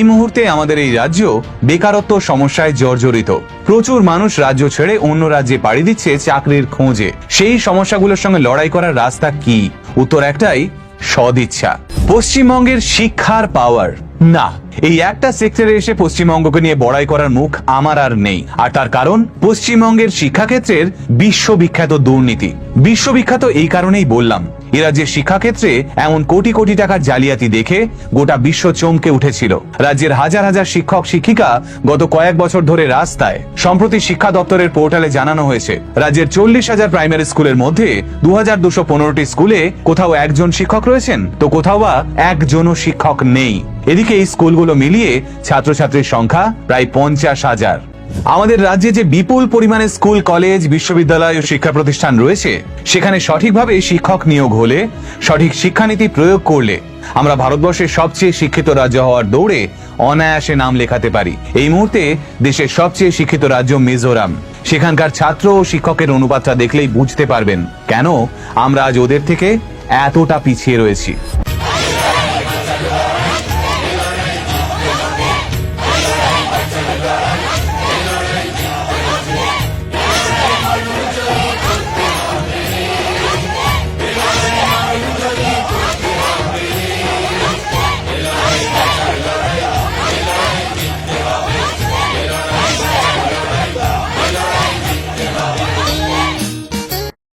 এই মুহূর্তে আমাদের এই রাজ্য বেকারত্ব সমস্যায় জর্জরিত। প্রচুর মানুষ রাজ্য ছেড়ে অন্য রাজ্যে পাড়ি দিচ্ছে চাকরির খোঁজে। সেই সমস্যাগুলোর সঙ্গে লড়াই করার রাস্তা কি? উত্তর একটাই, সদিচ্ছা। পশ্চিমবঙ্গের শিক্ষার পাওয়ার না, এই একটা সেক্টরে এসে পশ্চিমবঙ্গকে নিয়ে বড়াই করার মুখ আমার আর নেই। আর তার কারণ, পশ্চিমবঙ্গের শিক্ষাক্ষেত্রের বিশ্ববিখ্যাত দুর্নীতি। বিশ্ববিখ্যাত এই কারণেই বললাম এ রাজ্যের শিক্ষাক্ষেত্রে এমন কোটি কোটি টাকার জালিয়াতি দেখে গোটা বিশ্ব চমকে উঠেছিল। রাজ্যের হাজার হাজার শিক্ষক, শিক্ষিকা গত কয়েক বছর ধরে রাস্তায়। সম্প্রতি শিক্ষা দপ্তরের পোর্টালে জানানো হয়েছে, রাজ্যের চল্লিশ হাজার প্রাইমারি স্কুলের মধ্যে দু হাজার দুশো পনেরোটি স্কুলে কোথাও একজন শিক্ষক রয়েছেন? তো কোথাও বা একজনও শিক্ষক নেই। এদিকে এই স্কুলগুলো মিলিয়ে ছাত্রছাত্রীর সংখ্যা প্রায় পঞ্চাশ হাজার। আমাদের রাজ্যে যে বিপুল পরিমাণে স্কুল, কলেজ, বিশ্ববিদ্যালয় ও শিক্ষা প্রতিষ্ঠান রয়েছে, সেখানে সঠিকভাবে শিক্ষক নিয়োগ হলে, সঠিক শিক্ষানীতি প্রয়োগ করলে আমরা ভারতবর্ষের সবচেয়ে শিক্ষিত রাজ্য হওয়ার দৌড়ে অনায়াসে নাম লেখাতে পারি। এই মুহূর্তে দেশের সবচেয়ে শিক্ষিত রাজ্য মিজোরাম। সেখানকার ছাত্র ও শিক্ষকের অনুপাতটা দেখলেই বুঝতে পারবেন কেন আমরা আজ ওদের থেকে এতটা পিছিয়ে রয়েছি।